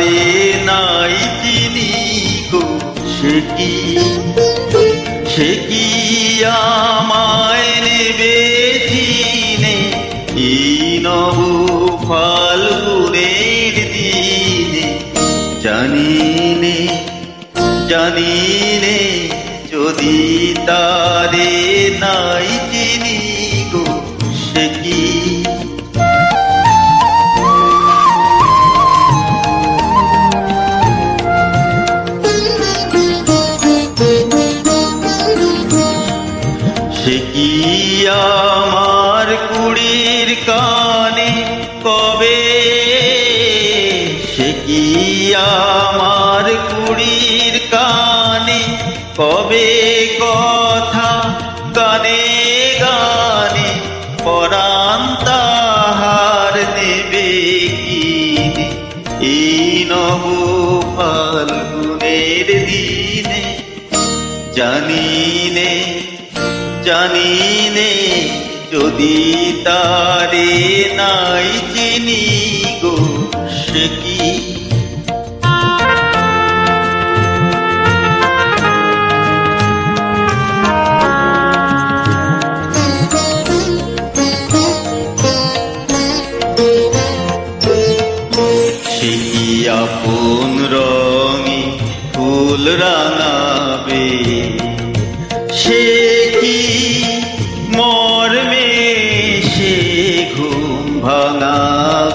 তারে নাই চিনি গো, সে কি? সে কি আমায় নেবে চিনে এই নব ফাল্গুনের দিনে। জানি নে জানি নে যদি তারে নাই কুড়ির কানে কবে? সে কি আমার কুড়ির কানে কবে কথা? গানে গানে পরাণ তাহার দেবে কিনে। এই নব ফাল্গুনের দিনে জানি নে জানি যদি তারে নাই চিনি গো সে কি? আপন রঙে ফুল রাঙাবে? সে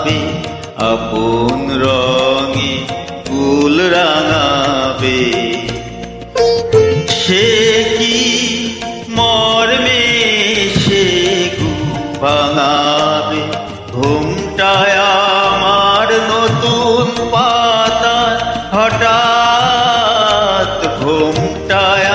ভাঙাবে আপন রঙে ফুল রাঙাবে। সে কি মর্মে সে ঘুম ভাঙাবে? ঘুমটায় আমার নতুন পাতা হঠাৎ ঘুমটায়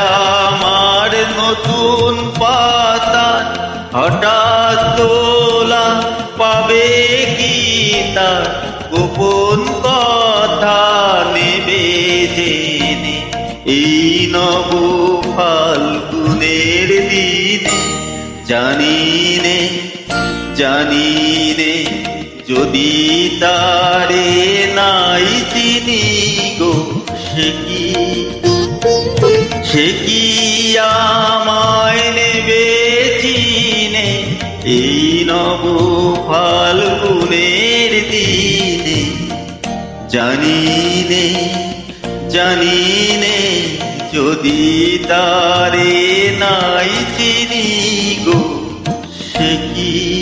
এই নব ফাল্গুনের দিনে। জানি নে জানি নে, যদি তারে নাই চিনি গো, সে কি? সে কি আমায় নেবে চিনে? এই নব ফাল্গুনের দিনে। জানি নে জানি নে যদি তারে নাই চিনি গো সে কি